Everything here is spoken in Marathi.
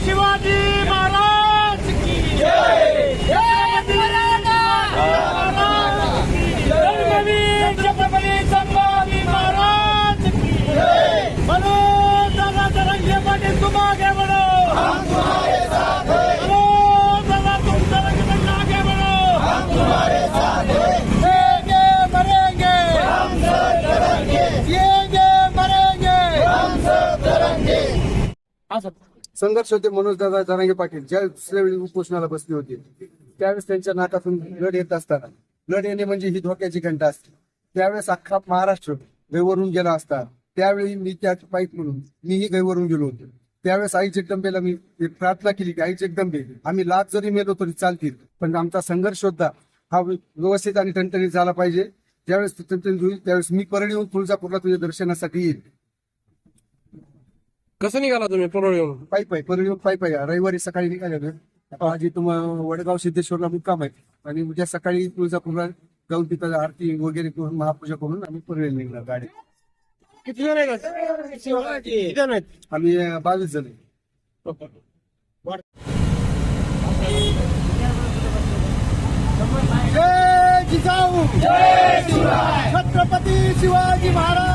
शिवाजी महाराज की छत्रपती संभाजी महाराज की म्हणून दादा तरंगे पाटील तुम्हाला असत संघर्ष होते मनोज दादा जरांगे पाटील ज्या दुसऱ्या उपोषणाला बसले होते त्यावेळेस त्यांच्या नाकातून लढ येत असताना. लढ येणे म्हणजे ही धोक्याची घंटा असते. त्यावेळेस अख्खा महाराष्ट्र गैवरून गेला असता. त्यावेळी मी त्या पाईप म्हणून मीही गैवरून गेलो होतो. त्यावेळेस आई जगदंबेला मी प्रार्थना केली की आई जगदंबे आम्ही लाच जरी मेलो तरी चालतील पण आमचा संघर्ष होता. हा व्यवस्थित आणि टणटणीत झाला पाहिजे. ज्यावेळेस होईल त्यावेळेस मी परळी येऊन तुळजापूरला तुझ्या दर्शनासाठी येईल. कसं निघाला तुम्ही परळ येऊन? पायी पायी परळी पायी पायी. रविवारी सकाळी निघाले माझी तुम वडगाव सिद्धेश्वरला मुक्काम आहे. आणि उद्या सकाळी तुळजापूरला जाऊन तिथं आरती वगैरे करून महापूजा करून आम्ही परळी निघणार गाडी किती जण आहेत? किती जण आहेत? आम्ही बावीस जण आहे. जय जिजाऊ! छत्रपती शिवाजी महाराज!